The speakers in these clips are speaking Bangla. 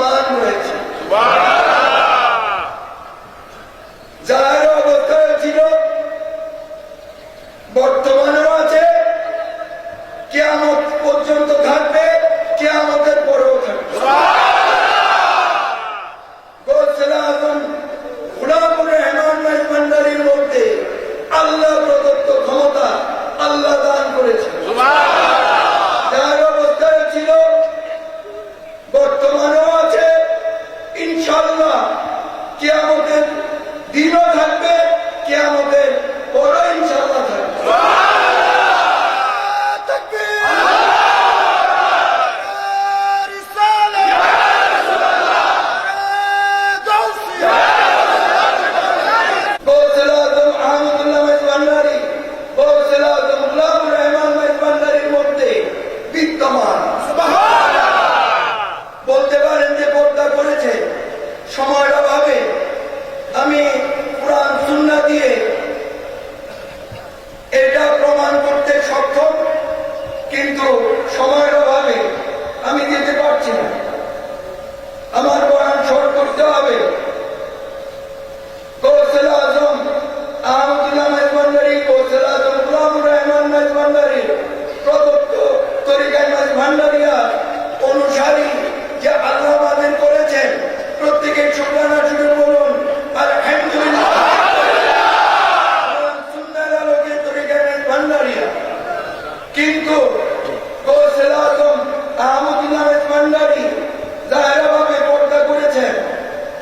মুসলমান হয়েছে কেয়ামতের দিনও থাকবে কেয়ামতের পরও ইনশাল্লাহ কিন্তু সময়ের অভাবে আমি যেতে পারছি না।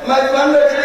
my family